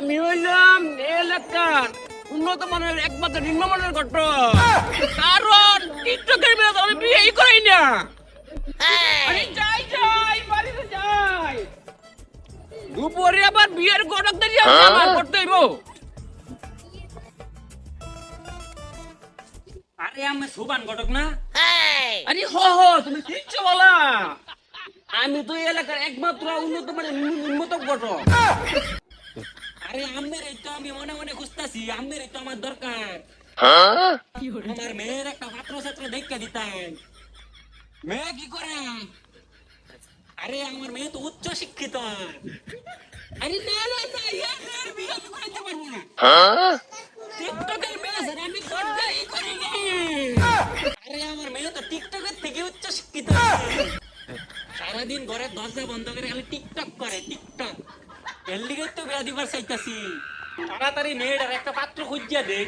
আমি হইলাম এলাকার উন্নত মানের একমাত্র নিম্নমানের ঘটক কারণ টিকটকের বিরোধ আমি বিয়েই করি না। আরে যাই যাই বাড়িতে যাই। দুপুরে আবার বিয়ের ঘটক দেখি আমার করতে হইব। আরে আমি সুবান ঘটক না। আরে হ হ তুমি কিচ্ছু বলা। আমি তো এলাকার একমাত্র উন্নত মানের উন্নত ঘটক। আরে আমের এই তো আমি মনে মনে আমের এই তো আমার দরকার। আমার মেয়ের একটা ছাত্র ছাত্র দেখা দিতাম। মেয়ে কি করে? আরে আমার মেয়ে তো উচ্চ শিক্ষিত। আরে না না না ইয়ার বিয়ে আমি করাইতে পারব না। টিকটকের মেয়ে আমি করতেই করি আরে আমার মেয়ে তো টিকটকের থেকে উচ্চ শিক্ষিত। সারাদিন ঘরে দরজা বন্ধ করে খালি টিকটক করে, টিকটক। এর লিগে তো একটা পাত্র খুঁজিয়া দে।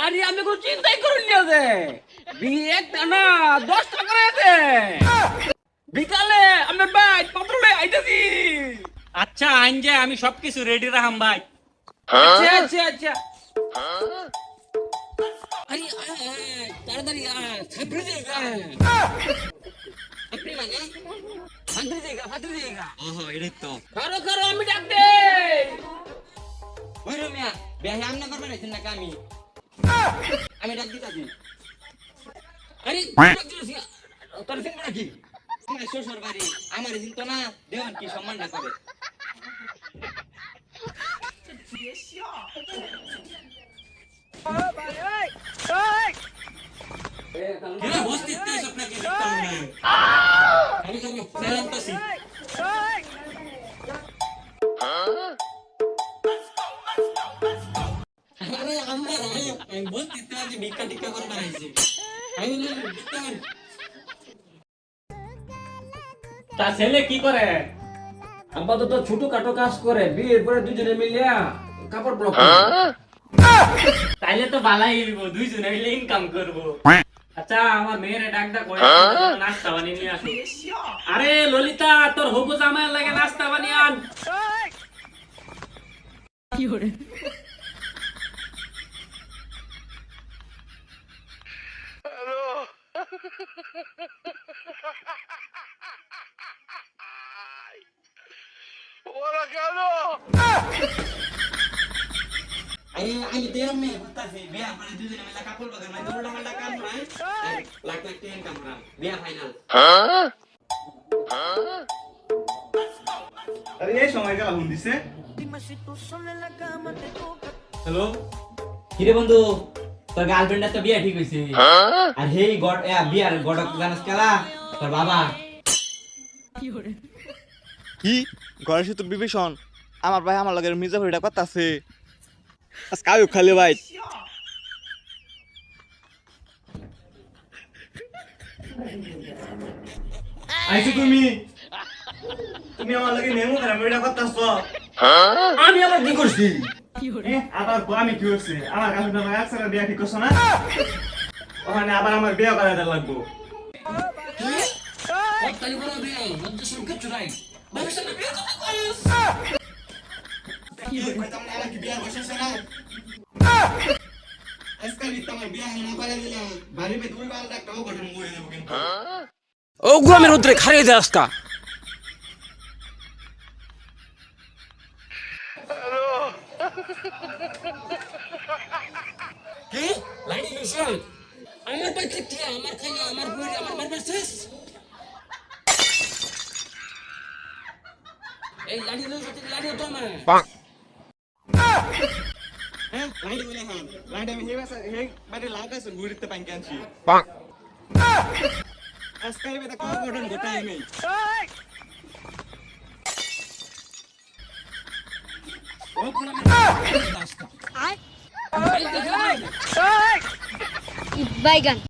আরে, আমি কোনো চিন্তাই করুন না যে বিয়ে একটা না দশ টাকা করে বিকালে আমি বাইক পত্র আচ্ছা আইন সবকিছু রেডি রাখাম ভাই। আচ্ছা আচ্ছা আচ্ছা। আরে তাড়াতাড়ি আপনি মানে? ওহো এটাই তো। কারও কারও আমি ডাক দে ওই রমিয়া বেহে আমনা করবেন আছেন নাকি আমি আমি ডাক দিতাছি। আরে তোর সিনেমা নাকি? আমার শ্বশুর বাড়ি আমার দিন না দেওয়ান কি সম্মানটা করে এরা বস্তিতে দেখতাম না? তো ছেলে কি করে? আপাতত ছোট কাটো কাজ করে বিয়ের পরে দুজনে মিলে কাপড় ব্লক তাইলে তো বালাই দুইজনে মিলে ইনকাম করব। আচ্ছা আমার মেয়ের ডাক ডাক করে নাস্তা বানিয়ে নিয়ে আসো। আরে ললিতা তোর হবু জামাইয়ের লাগে নাস্তা বানিয়ে আন। আরে আমি বিয়া করে দুজনে মিলে কাপড় বাগান মানে উল্টা পাল্টা কাম নাই লাখ লাখ টাকা ইনকাম করা বিয়া ফাইনাল আরে এই সময় গেলা ফোন দিছে হ্যালো কিরে বন্ধু তোর গার্লফ্রেন্ডের তো বিয়ে ঠিক হয়েছে আর হেই গড বিয়ার গডক জানাস খেলা তোর বাবা কি ঘরের সাথে বিভীষণ আমার ভাই আমার লগের মির্জা ভরিটা কথা আছে আজকে আয়ু আইছো তুমি তুমি আমার লগে নেমু খারাপ ভরিটা কথা আমি আবার কি করছি আবার গো আমি কি হচ্ছে আমার গার্লফ্রেন্ড আমার একসাথে বিয়া ঠিক করছ না ওখানে আবার আমার বিয়ে করাতে লাগবো তাই বড় বিয়া লজ্জা সব কিছু নাই বাবার সাথে বিয়া কথা কইস আমার কি? বিয়া বসেছে না আজকাল তোমার বিয়া না করে দিলাম বাড়ি বে দুই বাল একটা অঘটন করে দেবো কিন্তু ও গ্রামের উদ্রে খারিয়ে দে আজকা কি? আমার পাই আমার খাইয়া আমার বই আমার মারবার শেষ এই লাড়ি লই যেতে তো আমার। হ্যাঁ লাইট বলে হ্যাঁ লাইট আমি হে বাসা হে বাড়ি লাগাইছে ঘুরিতে পাই কেনছি আজকাল বেটা কোন অঘটন ঘটাই নেই ও কোন আমার বাইগান